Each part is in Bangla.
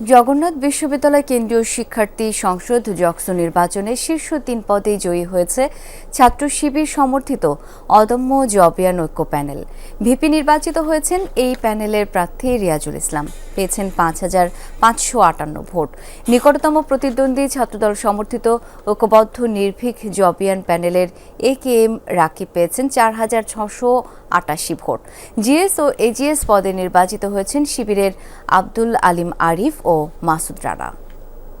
জগন্নাথ বিশ্ববিদ্যালয় কেন্দ্রীয় শিক্ষার্থী সংসদ জকসো নির্বাচনে শীর্ষ তিন পদেই জয়ী হয়েছে ছাত্র শিবির সমর্থিত অদম্য জবিয়ান ঐক্য প্যানেল। ভিপি নির্বাচিত হয়েছেন এই প্যানেলের প্রার্থী রিয়াজুল ইসলাম। পেয়েছেন পাঁচ হাজার পাঁচশো আটান্ন ভোট। নিকটতম প্রতিদ্বন্দ্বী ছাত্রদল সমর্থিত ঐক্যবদ্ধ নির্ভীক জবিয়ান প্যানেলের এ কে এম রাকিব পেয়েছেন চার হাজার ছশো আটাশি ভোট। জিএস ও এজিএস পদে নির্বাচিত হয়েছেন শিবিরের আব্দুল আলিম আরিফ ও মাসুদ রানা।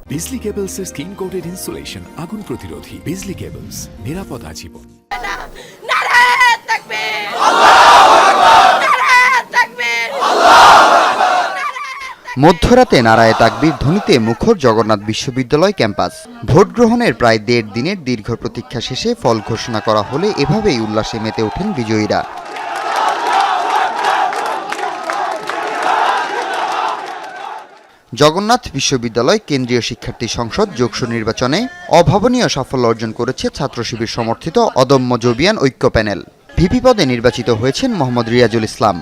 বিজলি কেবলসের স্কিন কোটেড ইনসুলেশন আগুন প্রতিরোধী। বিজলি কেবলস নিরাপদ আজীবন। নারায়ণ তাকবীর মধ্যরাতে নারায়ে তাকবীর ধ্বনিতে মুখর জগন্নাথ বিশ্ববিদ্যালয় ক্যাম্পাস। ভোট গ্রহণের প্রায় দেড় দিনের দীর্ঘ প্রতীক্ষা শেষে ফল ঘোষণা করা হলে এভাবেই উল্লাসে মেতে ওঠেন বিজয়ীরা। জগন্নাথ বিশ্ববিদ্যালয় কেন্দ্রীয় শিক্ষার্থী সংসদ যোগসু নির্বাচনে অভাবনীয় সাফল্য অর্জন করেছে ছাত্র শিবির সমর্থিত অদম্য জবিয়ান ঐক্য প্যানেল। ভিপি পদে নির্বাচিত হয়েছেন মোহাম্মদ রিয়াজুল ইসলাম।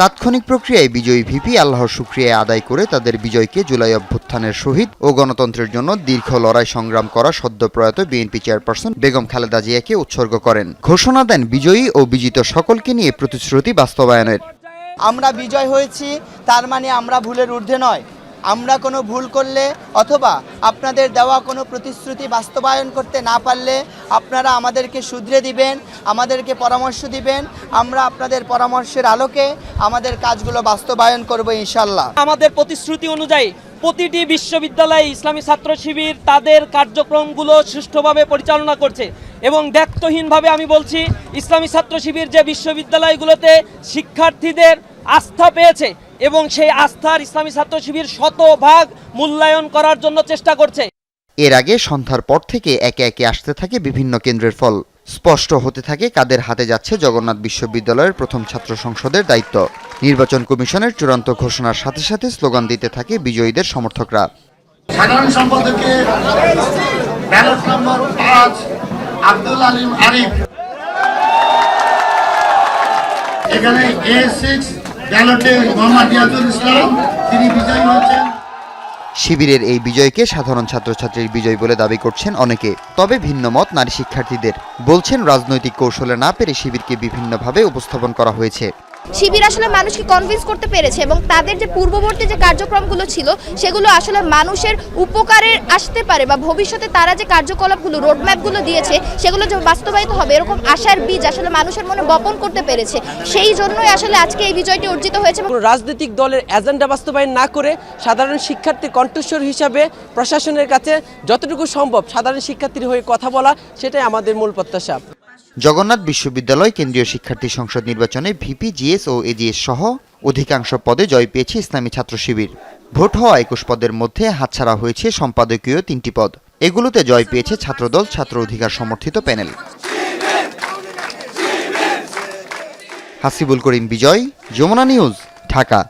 তাৎক্ষণিক প্রক্রিয়ায় বিজয়ী ভিপি আল্লাহর শুক্রিয়ায় আদায় করে তাদের বিজয়কে জুলাই অভ্যুত্থানের শহীদ ও গণতন্ত্রের জন্য দীর্ঘ লড়াই সংগ্রাম করা সদ্যপ্রয়াত বিএনপি চেয়ারপারসন বেগম খালেদা জিয়াকে উৎসর্গ করেন। ঘোষণা দেন বিজয়ী ও বিজিত সকলকে নিয়ে প্রতিশ্রুতি বাস্তবায়নের। আমরা বিজয় হয়েছি, তার মানে আমরা ভুলের ঊর্ধ্বে নয়। আমরা কোনো ভুল করলে অথবা আপনাদের দেওয়া কোনো প্রতিশ্রুতি বাস্তবায়ন করতে না পারলে আপনারা আমাদেরকে শুধরে দিবেন, আমাদেরকে পরামর্শ দিবেন, আমরা আপনাদের পরামর্শের আলোকে আমাদের কাজগুলো বাস্তবায়ন করব ইনশাল্লাহ আমাদের প্রতিশ্রুতি অনুযায়ী প্রতিটি বিশ্ববিদ্যালয়ে ইসলামী ছাত্র শিবির তাদের কার্যক্রমগুলো সুষ্ঠুভাবে পরিচালনা করছে এবং দায়িত্বহীনভাবে আমি বলছি, ইসলামী ছাত্র শিবির যে বিশ্ববিদ্যালয়গুলোতে শিক্ষার্থীদের আস্থা পেয়েছে এবং সেই আস্থার ইসলামী ছাত্র শিবির শতভাগ মূল্যায়ন করার জন্য চেষ্টা করছে। এর আগে সন্ধ্যার পর থেকে একে একে আসতে থাকে বিভিন্ন কেন্দ্রের ফল। স্পষ্ট হতে থাকে কাদের হাতে যাচ্ছে জগন্নাথ বিশ্ববিদ্যালয়ের প্রথম ছাত্র সংসদের দায়িত্ব। নির্বাচন কমিশনের চূড়ান্ত ঘোষণার সাথে সাথে স্লোগান দিতে থাকে বিজয়ীদের সমর্থকরা। সাধারণ সম্পাদকে ব্যালট নম্বর পাঁচ আব্দুল আলিম আরিফ। এখানে এ সিক্স ব্যালটে তিনি বিজয়ী হয়েছেন। শিবিরের এই বিজয়কে সাধারণ ছাত্রছাত্রীর বিজয় বলে দাবি করছেন অনেকে, তবে ভিন্ন মত নারী শিক্ষার্থীদের। বলছেন, রাজনৈতিক কৌশলে না পেরে শিবিরকে বিভিন্নভাবে উপস্থাপন করা হয়েছে। শিবির আসলে মানুষকে কনভিন্স করতে পেরেছে এবং তাদের যে পূর্ববর্তী যে কার্যক্রমগুলো ছিল, সেগুলো আসলে মানুষের উপকারে আসতে পারে বা ভবিষ্যতে তারা যে কার্যকলাপগুলো রোডম্যাপগুলো দিয়েছে, সেগুলো যে বাস্তবায়িত হবে, এরকম আশার বীজ আসলে মানুষের মনে বপন করতে পেরেছে। সেই জন্যই আসলে আজকে এই বিজয়টি অর্জিত হয়েছে রাজনৈতিক দলের এজেন্ডা বাস্তবায়ন না করে সাধারণ শিক্ষার্থীর কণ্ঠস্বর হিসাবে প্রশাসনের কাছে যতটুকু সম্ভব সাধারণ শিক্ষার্থীর হয়ে কথা বলা, সেটাই আমাদের মূল প্রত্যাশা। জগন্নাথ বিশ্ববিদ্যালয় কেন্দ্রীয় শিক্ষার্থী সংসদ নির্বাচনে ভিপি, জিএস ও এজিএস সহ অধিকাংশ পদে জয় পেয়েছে ইসলামী ছাত্র শিবির। ভোট হওয়া একুশ পদের মধ্যে হাতছাড়া হয়েছে সম্পাদকীয় তিনটি পদ। এগুলোতে জয় পেয়েছে ছাত্রদল, ছাত্র অধিকার সমর্থিত প্যানেল। হাসিবুল করিম বিজয়, যমুনা নিউজ, ঢাকা।